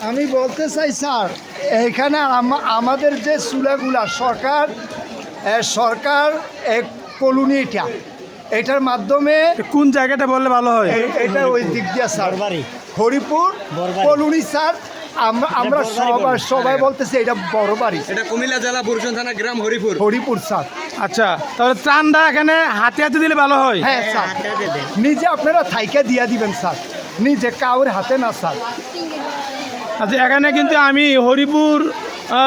আমি বলতে চাই স্যার এখানে আম- আমাদের যে চুলাগুলা সরকার সরকার এক কলোনি এটা এটার মাধ্যমে কোন জায়গাটা বললে ভালো হয়? এটা ওই দিক দিয়ে স্যার। হরিপুর। Colony sir. আমরা আমরা সবাই। সবাই বলতেছি এটা বড় বাড়ি এটা কুমিল্লা জেলা বুরজন থানা গ্রাম হরিপুর। হরিপুর স্যার। আচ্ছা তাহলে ত্রাণটা এখানে হাতে হাতে দিলে ভালো হয়? হ্যাঁ স্যার। দেন। নিজে আপনারা থাইকা দিয়া দিবেন স্যার। নিজে কাউর হাতে না স্যার। আচ্ছা এখানে কিন্তু আমি হরিপুর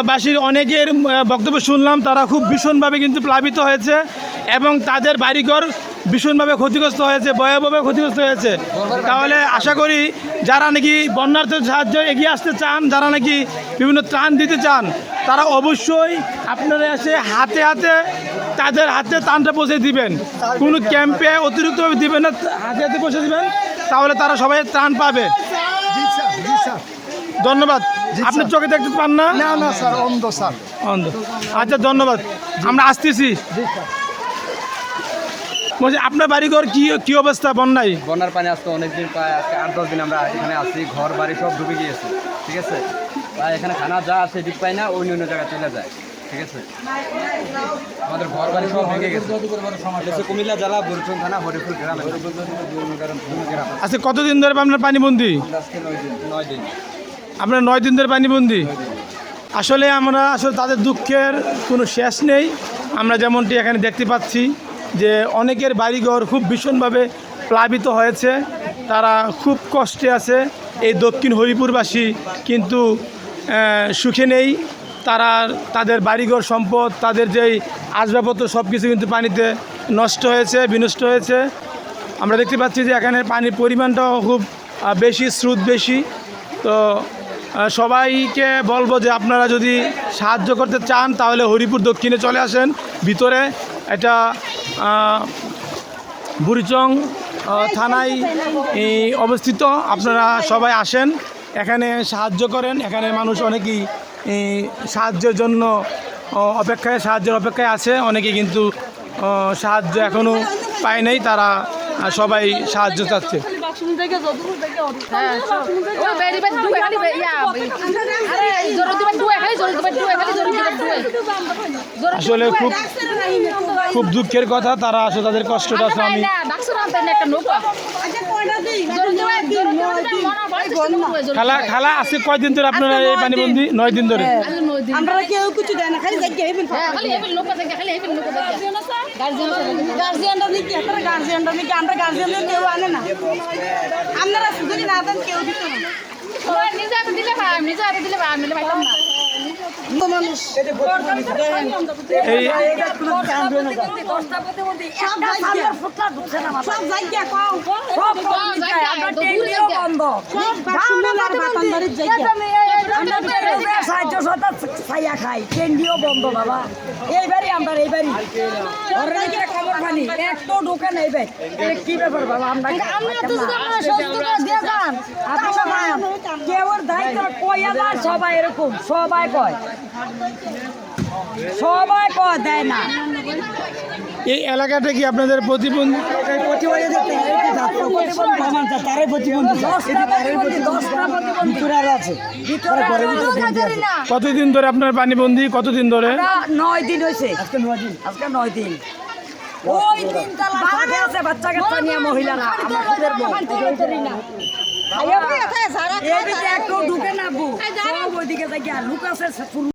বাসীর অনেকের বক্তব্য শুনলাম। তারা খুব ভীষণভাবে কিন্তু প্লাবিত হয়েছে এবং তাদের বাড়িঘর ভীষণভাবে ক্ষতিগ্রস্ত হয়েছে ভয়াবহভাবে ক্ষতিগ্রস্ত হয়েছে। তাহলে আশা করি যারা নাকি বন্যার্থ সাহায্য এগিয়ে আসতে চান, যারা নাকি বিভিন্ন ত্রাণ দিতে চান, তারা অবশ্যই আপনারা এসে হাতে হাতে তাদের হাতে ত্রাণটা পৌঁছে দিবেন। কোনো ক্যাম্পে অতিরিক্তভাবে দিবেন না, হাতে হাতে পৌঁছে দিবেন, তাহলে তারা সবাই ত্রাণ পাবে। ধন্যবাদ। আপনি। চোখে দেখতে পান না? না না স্যার অন্ধ স্যার। অন্ধ। আচ্ছা ধন্যবাদ। আমরা আসতেছি। বলছি আপনার বাড়িঘর কি কি অবস্থা বন্যায়? বন্যার পানি আসতে অনেকদিন প্রায় আজকে আট দশ দিন আমরা এখানে আসছি ঘর বাড়ি সব ডুবে গিয়েছে ঠিক আছে? প্রায় এখানে খানা যা আছে দিক পাই না অন্য অন্য জায়গায় চলে যায় ঠিক আছে? আমাদের ঘর বাড়ি সব ভেঙে গেছে। কুমিল্লা জেলা বুরজন থানা হরিপুর গ্রাম গ্রাম। আচ্ছা কতদিন ধরে আপনার পানিবন্দি? আজকে নয় দিন নয় দিন। আপনার নয় দিন ধরে পানিবন্দি। আসলে আমরা, আসলে তাদের দুঃখের কোনো শেষ নেই। আমরা যেমনটি এখানে দেখতে পাচ্ছি যে অনেকের বাড়িঘর খুব ভীষণভাবে প্লাবিত হয়েছে। তারা খুব কষ্টে আছে। এই দক্ষিণ হরিপুরবাসী কিন্তু সুখে নেই। তারা, তাদের বাড়িঘর সম্পদ, তাদের যেই আসবাবপত্র সব কিছু কিন্তু পানিতে নষ্ট হয়েছে, বিনষ্ট হয়েছে। আমরা দেখতে পাচ্ছি যে এখানে পানির পরিমাণটাও খুব বেশি, স্রোত বেশি। তো সবাইকে বলব যে আপনারা যদি সাহায্য করতে চান, তাহলে হরিপুর দক্ষিণে চলে আসেন। ভিতরে এটা বুড়িচং থানায় অবস্থিত। আপনারা সবাই আসেন, এখানে সাহায্য করেন। এখানে মানুষ অনেকেই সাহায্যের জন্য অপেক্ষায়, সাহায্যের অপেক্ষায় আছে। অনেকে কিন্তু সাহায্য এখনও পায় নাই। তারা সবাই সাহায্য চাচ্ছে। ইয়া আরে জোরে দিবেন দুয়ে খালি জোরে দিবেন দুয়ে খালি জোরে দিবেন দুয়ে জোরে আসলে খুব খুব দুঃখের কথা তারা আসলে তাদের কষ্টটা আসলে আমি জোরে খালা খালা আজকে কয়দিন ধরে আপনারা এই পানিবন্দি? নয় দিন ধরে। আজ আমরা কেউ কিছু দেয় না খালি হ্যাঁ গার্জিয়ানরা নাকি আপনারা গার্জিয়ানরা নাকি আমরা কেউ আনে না। আপনারা যদি না দেন কেউ দিত না। নিজে হাতে দিলে ভাই নিজে হাতে দিলে ভাই আমি পাইতাম না। মানুষ সব জায়গা। বন্ধ আমরা সাহায্য সতা ছাইয়া খাই। টেন্ডিও বন্ধ বাবা। এইবারই আমরা এইবারই। ঘরের ভিতরে খবর পানি এক তো ঢোকে কি ব্যাপার বাবা আমরা আমরা দায়িত্ব কইয়া যায় সবাই এরকম? সবাই কয়। সবাই কয় দেয় না। এই এলাকাটা কি আপনাদের প্রতিবন্ধী? কতদিন ধরে আপনার পানিবন্দি কতদিন ধরে নয় দিন হয়েছে আজকে নয় দিন আজকে নয় দিন ওই তিন আছে নিয়ে মহিলারা ঢুকে না বউ ওইদিকে লুক আছে